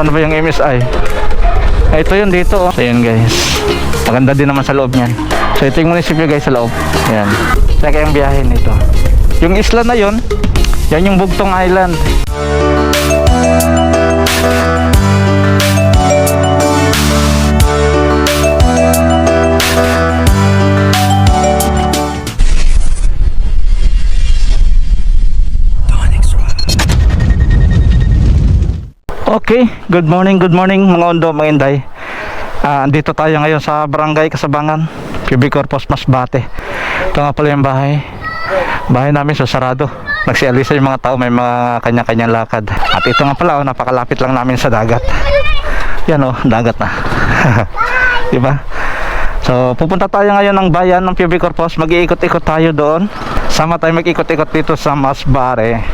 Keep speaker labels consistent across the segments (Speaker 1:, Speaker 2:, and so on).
Speaker 1: Ano ba yung MSI? Eh, ito yun dito. Oh. So yun guys. Maganda din naman sa loob niyan. So ito yung munisipyo guys sa loob. Yan. Teka yung biyahe nito. Yung isla na yun, yan yung Bugtong Island. Okay, good morning, good morning mga ondo, mga inday. Ah, andito tayo ngayon sa Barangay Kasabangan, PB Corpus Masbate. Ito nga pala yung bahay. Bahay namin so sarado. Nagsialisa yung mga tao, may mga kanya-kanyang lakad. At ito nga pala, oh, napakalapit lang namin sa dagat. Yan oh, dagat na. diba? So, pupunta tayo ngayon ng bayan ng PB Corpus. Mag-iikot-ikot tayo doon. Sama tayo mag-ikot-ikot dito sa Masbare.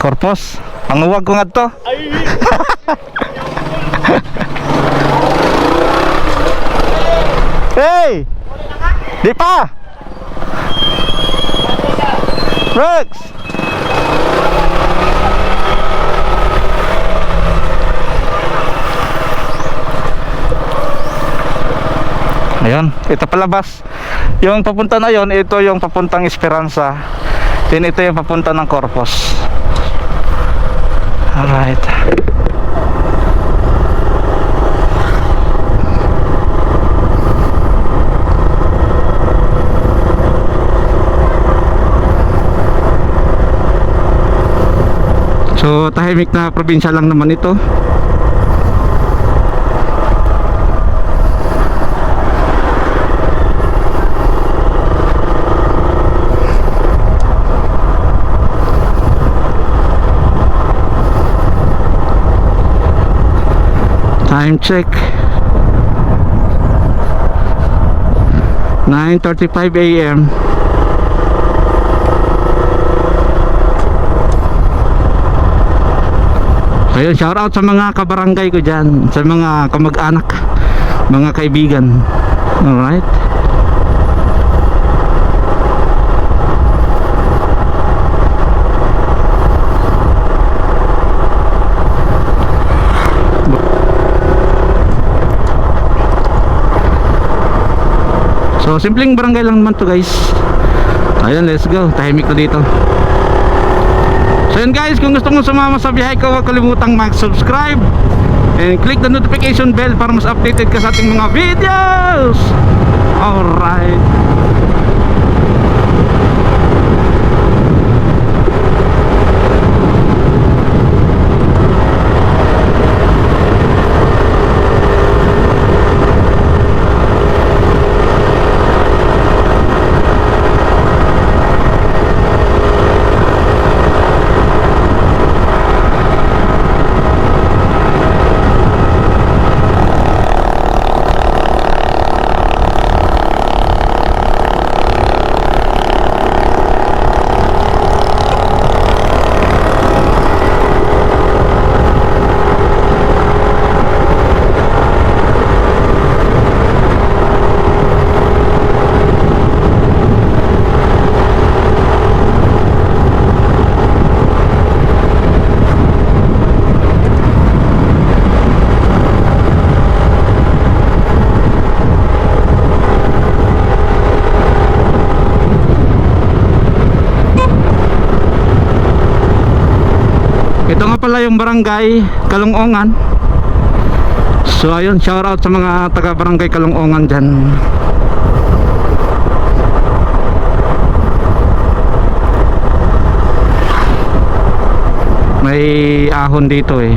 Speaker 1: Corpus, panguwag ko nga to. hey! Di pa! Rex! Ayun, ito palabas. Yung papunta na yon, ito yung papuntang Esperanza. Then ito yung papunta ng Corpus. Alright. So, tahimik na probinsya lang naman ito. Time check. 9.35 a.m. Ayun, shout out sa mga kabarangay ko dyan Sa mga kamag-anak Mga kaibigan. Alright So simpleng barangay lang naman to guys Ayun let's go Tahimik ko dito So yun guys, kung gusto mong sumama sa biyahe ko, huwag kalimutang mag-subscribe and click the notification bell para mas updated ka sa ating mga videos. Alright. Ito nga pala yung barangay Kalungongan. So ayun, shout out sa mga taga barangay Kalungongan dyan. May ahon dito eh.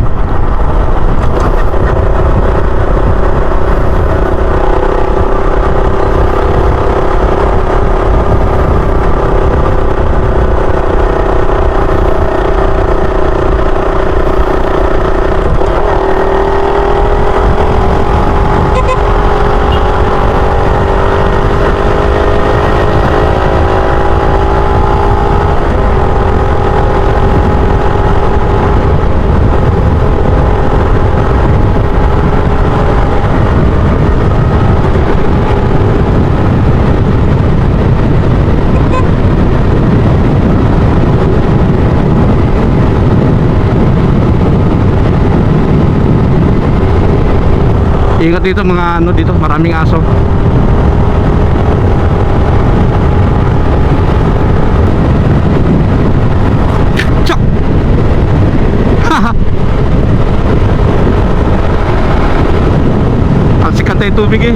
Speaker 1: Ikot dito mga ano dito, maraming aso. Tsak! Talsikan tayo tubig eh.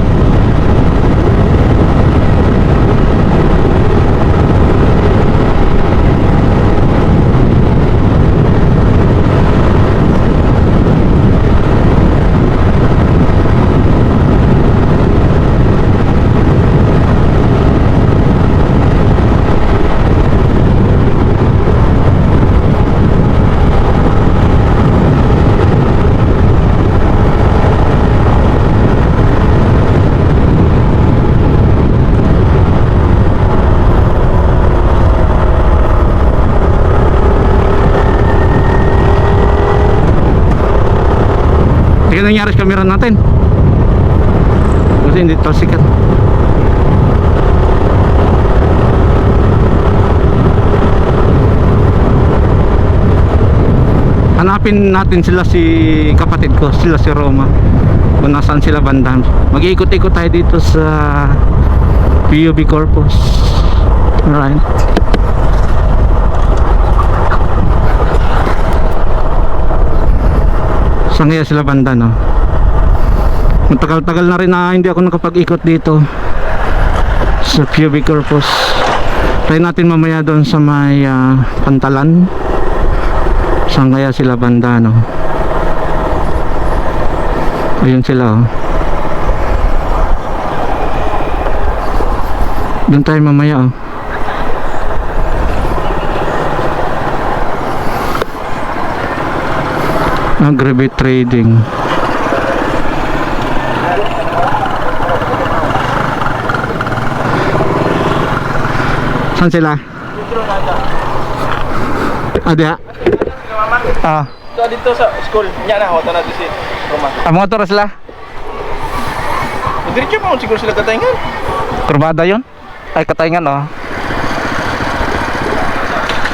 Speaker 1: Tingnan nangyari sa camera natin. Kasi hindi talsikan. Hanapin natin sila si kapatid ko, sila si Roma. Kung nasaan sila banda. Mag-iikot-ikot tayo dito sa PUB Corpus. Alright. Saan kaya sila banda no? Matagal-tagal na rin na hindi ako nakapag-ikot dito sa PUB Corpus. Try natin mamaya doon sa may ah, pantalan. Saan kaya sila banda no? Ayun sila oh. Doon tayo mamaya oh. Aggregate trading. Saan sila? Ah, diha? Ah,
Speaker 2: So dito sa school, nya na hoto na si Roman.
Speaker 1: ang mga toras sila?
Speaker 2: Diretso pa siguro sila katayngan.
Speaker 1: Kurbada yon? Ay, katayngan oh.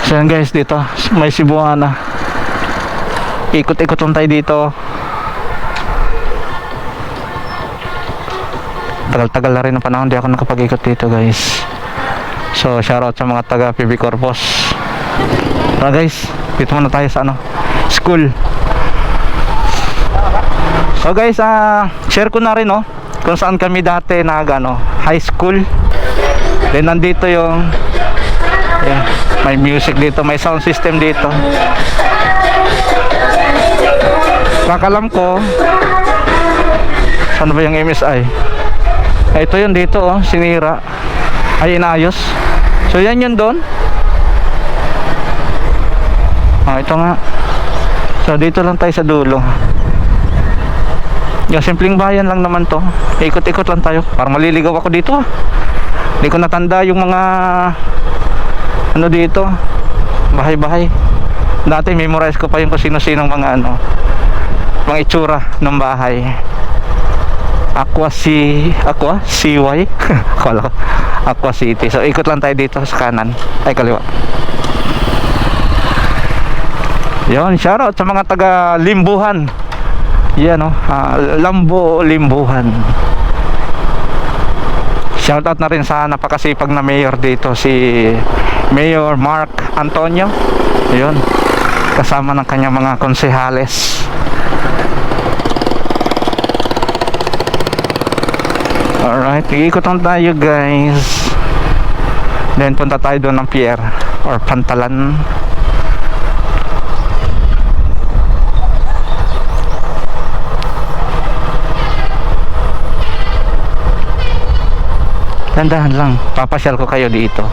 Speaker 1: So guys, dito. May Cebuana. Ikot-ikot lang tayo dito. Tagal-tagal na rin ang panahon. Di ako nakapag-ikot dito guys. So, shoutout sa mga taga PB Corpus. Tara guys, dito muna tayo sa ano, school. So guys, ah share ko na rin no kung saan kami dati nag ano, high school. Then nandito yung yeah, may music dito, may sound system dito. Kakalam ko Saan ba yung MSI? Ah, Ito yun dito oh, sinira. Ay inayos. So yan yun doon. Ah, ito nga. So dito lang tayo sa dulo. Yung simpleng bayan lang naman to. Ikot-ikot lang tayo. Para maliligaw ako dito. ah. Hindi ko natanda yung mga ano dito. Bahay-bahay. Dati memorize ko pa yung kung sino-sinong mga ano mga itsura ng bahay. Aqua si Aqua CY. Akala ko Aqua City. So ikot lang tayo dito sa kanan. Ay kaliwa. Yon, shoutout sa mga taga Limbuhan. Yan oh, ah, Lambo Limbuhan. Shoutout na rin sa napakasipag na mayor dito si Mayor Mark Antonio. Yun. Kasama ng kanyang mga konsehales. Alright, ikot lang tayo guys. Then punta tayo doon ng pier or pantalan. Dandahan lang, papasyal ko kayo dito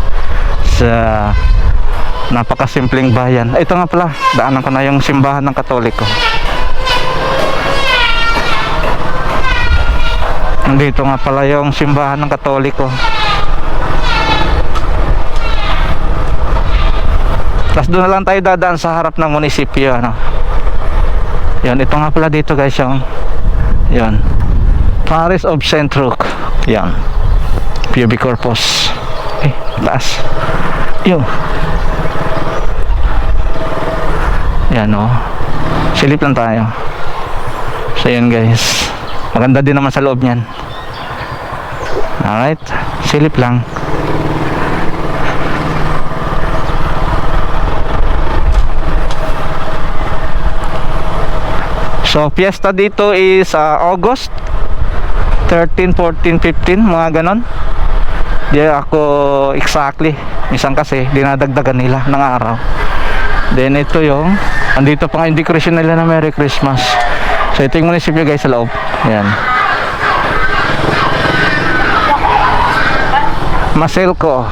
Speaker 1: sa napakasimpleng bayan. Ito nga pala, daanan ko na yung simbahan ng Katoliko. Nandito nga pala yung simbahan ng Katoliko. Tapos doon na lang tayo dadaan sa harap ng munisipyo. Ano? Yan, ito nga pala dito guys yung yan. Paris of Roque. Yan. PUB Corpus. Eh, taas. Yun. Yan o. Silip lang tayo. So yan guys. Maganda din naman sa loob niyan. Alright, silip lang. So, fiesta dito is uh, August 13, 14, 15, mga ganon. Di ako exactly. Minsan kasi, dinadagdagan nila ng araw. Then, ito yung, andito pa nga yung decoration nila na Merry Christmas. So, ito yung munisipyo guys sa loob. Yan. Maselco.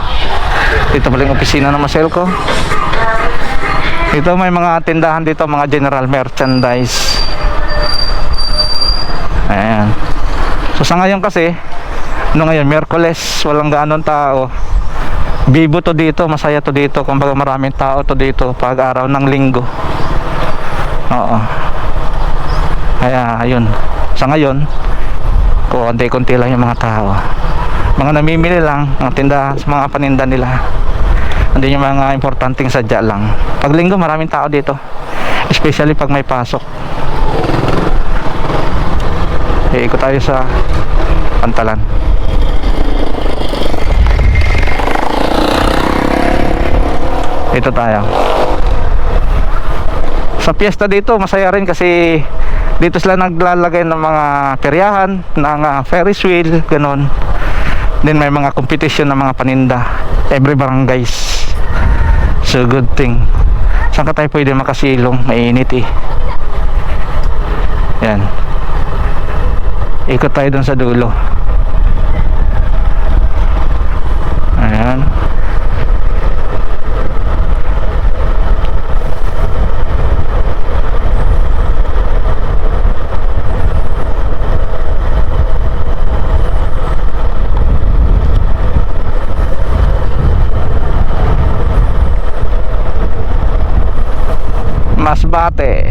Speaker 1: Ito pala yung opisina ng Maselco. Ito may mga tindahan dito, mga general merchandise. Ayan. So sa ngayon kasi, ano ngayon, Miyerkules, walang gaanong tao. Bibo to dito, masaya to dito. Kumbaga maraming tao to dito pag araw ng linggo. Oo. Kaya, ayun. Sa ngayon, konti-konti lang yung mga tao. Mga namimili lang, mga tindahan sa mga paninda nila. Hindi yung mga importanteng sadya lang. Pag linggo, maraming tao dito. Especially pag may pasok. Iikot tayo sa pantalan. Ito tayo. Sa piyesta dito, masaya rin kasi dito sila naglalagay ng mga peryahan, ng ah, Ferris wheel, ganun. Then may mga competition ng mga paninda. Every barangays. So good thing. Saan ka tayo pwede makasilong? Mainit eh. Yan. Ikot tayo dun sa dulo. Ayan. Masbate.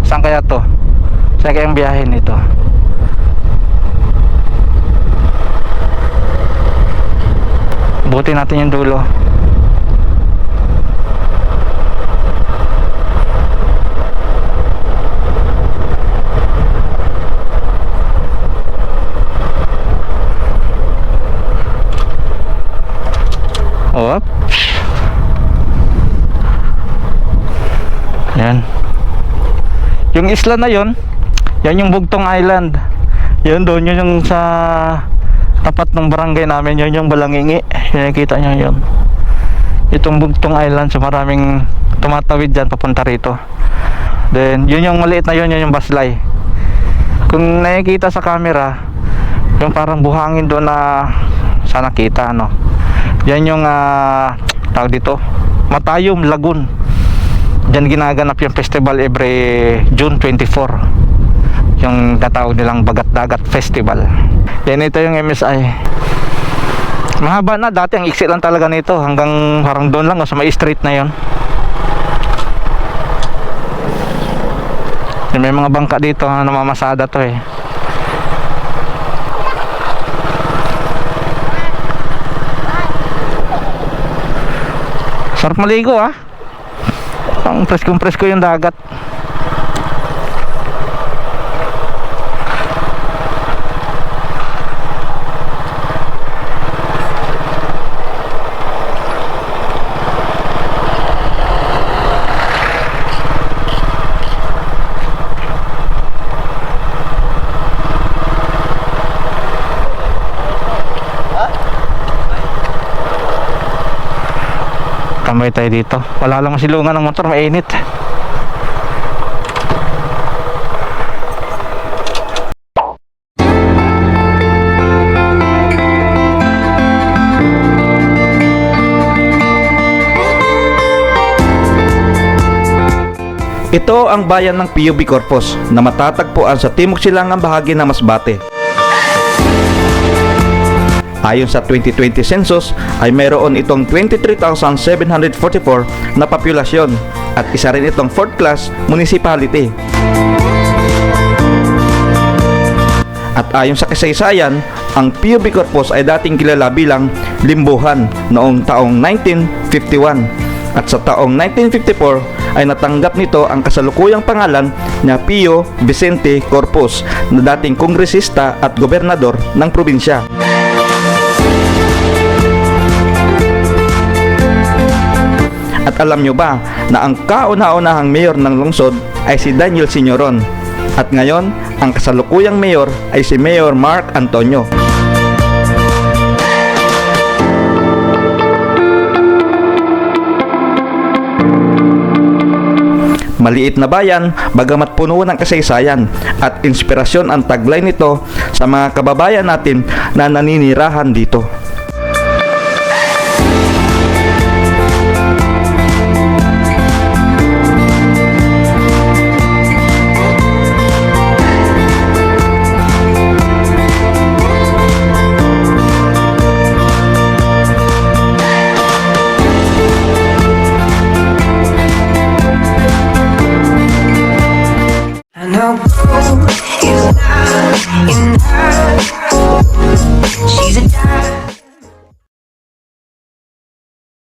Speaker 1: Saan kaya to? Saan kaya ang biyahe nito? Buti natin yung dulo. Oops. Yan. Yung isla na yon, yan yung Bugtong Island. Yun doon, yun yung sa tapat ng barangay namin, yun yung Balangingi. Yun nakita nyo yun. Itong Bugtong Island, so maraming tumatawid dyan papunta rito. Then, yun yung maliit na yun, yun yung Baslay. Kung nakikita sa camera, yung parang buhangin doon na sana kita, ano. Yan yung, ah, tawag dito, Matayom Lagoon. Diyan ginaganap yung festival every June 24. Yung tatawag nilang Bagat Dagat Festival. Yan ito yung MSI. Mahaba na dati ang iksi lang talaga nito hanggang parang doon lang o sa may street na yon. May mga bangka dito na namamasada to eh. Sarap maligo ah. Ang preskong presko yung dagat. Tambay tayo dito. Wala lang silungan ng motor, mainit.
Speaker 3: Ito ang bayan ng PUB Corpus na matatagpuan sa timog silangang bahagi ng Masbate. Ayon sa 2020 census ay mayroon itong 23,744 na populasyon at isa rin itong fourth class municipality. At ayon sa kasaysayan, ang PUB Corpus ay dating kilala bilang Limbuhan noong taong 1951 at sa taong 1954 ay natanggap nito ang kasalukuyang pangalan na Pio Vicente Corpus na dating kongresista at gobernador ng probinsya. Alam nyo ba na ang kauna-unahang mayor ng lungsod ay si Daniel Signoron. At ngayon, ang kasalukuyang mayor ay si Mayor Mark Antonio. Maliit na bayan, bagamat puno ng kasaysayan at inspirasyon ang taglay nito sa mga kababayan natin na naninirahan dito.